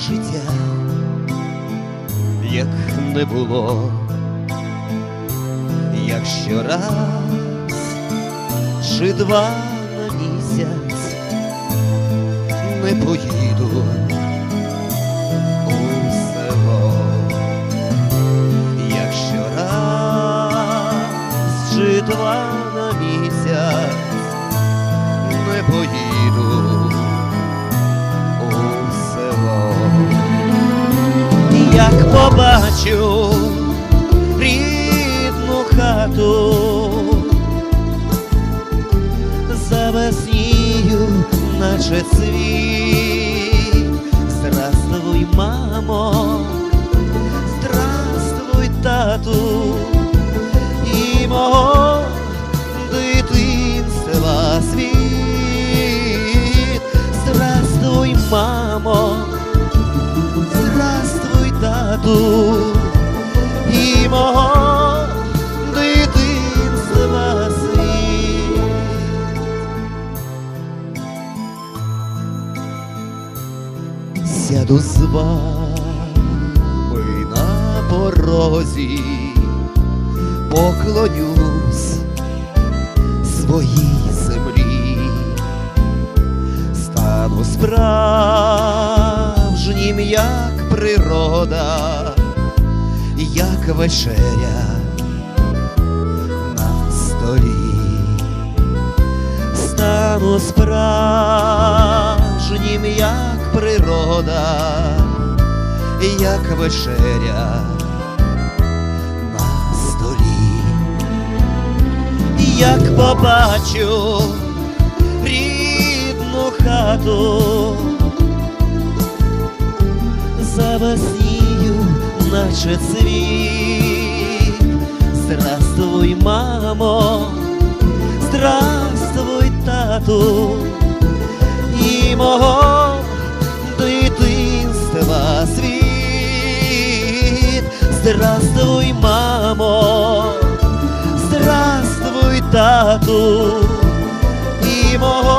життя, як не було, якщо раз чи два на місяць не поїду у село, якщо раз чи два на місяць не поїду як побачу рідну хату, завеснію, наче цвіт. Здравствуй, мамо, здравствуй, тату, і мого Сяду з вами на порозі, поклонюсь своїй землі, стану справжнім, як природа, як вечеря на столі, стану справжнім, як природа, як вечеря на столі як побачу рідну хату, завеснію, наче цвіт. Здравствуй, мамо, здравствуй, тату, і мого здравствуй, тату, і мого